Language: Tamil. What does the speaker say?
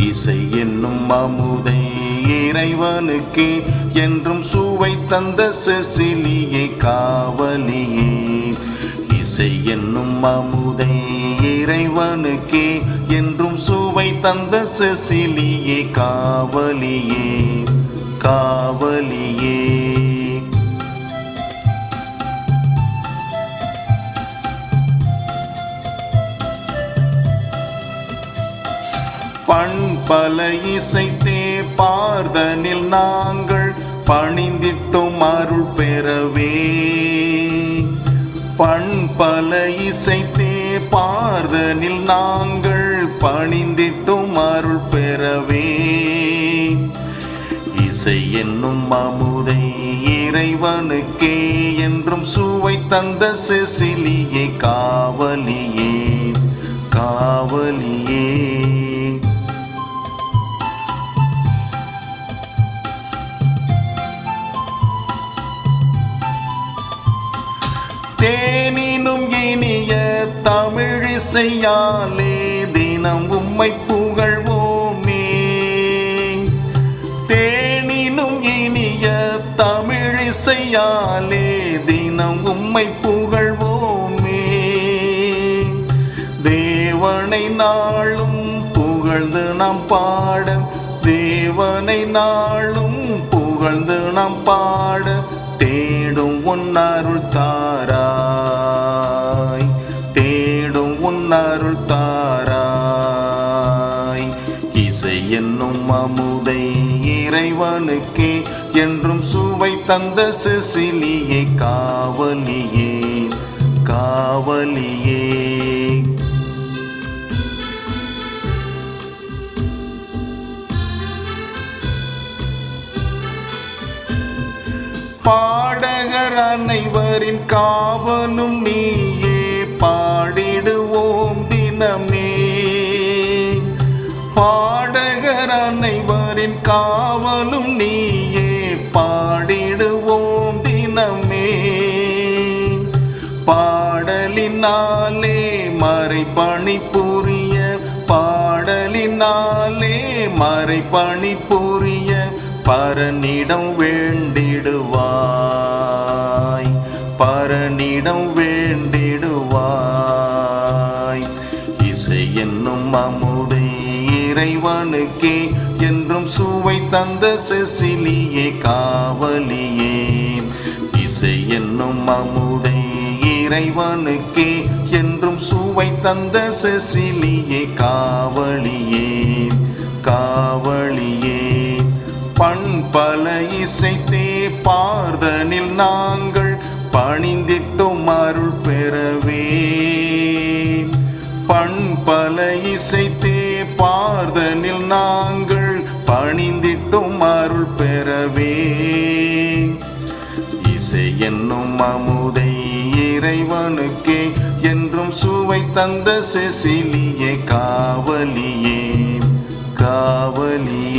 இசை என்னும் அமுதை இறைவனுக்கு என்றும் சுவை தந்த செசிலியை காவலியே. இசை என்னும் அமுதை இறைவனுக்கு என்றும் சுவை தந்த செசிலியை காவலியே காவலியே. பண்பல இசைத்தே பார்தனில் நாங்கள் பணிந்திட்டும் அருள் பெறவே. பண்பல இசைத்தே பார்தனில் நாங்கள் பணிந்திட்டும் அருள் பெறவே. இசை என்னும் அமுதை இறைவனுக்கே என்றும் சுவை தந்த செசிலியே காவலியே. காவலியே தமிழிசையாலே தினம் உம்மை புகழ்வோமே. தேனினும் இனிய தமிழிசையாலே தினம் உம்மை புகழ்வோமே. தேவனை நாளும் புகழ்ந்து நாம் பாட தேவனை நாளும் புகழ்ந்து நாம் பாட தேடும் உன் அருள் தாராய் இறைவனுக்கே என்றும் சுவை தந்த சிசிலியே காவலியே காவலியே. பாடகர் அனைவரின் காவலும் நீயே. காவலும் நீயே பாடிடுவோம் தினமே. பாடலினாலே மறைப்பணி புரிய பாடலினாலே மறைப்பணி புரிய பரனிடம் வேண்டிடுவாய். பரனிடம் தந்த செசிலியே காவலியே. இசை என்னும் அமுதை இறைவனுக்கே என்றும் சுவை தந்த செசிலியே காவலியே. காவலியே. பண்பல இசைத்தே பார்தனில் நாங்கள் பணிந்திட்டோம் பணிந்திட்டும் அருள் பெறவே. இசை என்னும் அமுதை இறைவனுக்கே என்றும் சுவை தந்த செசிலியே காவலியே காவலியே.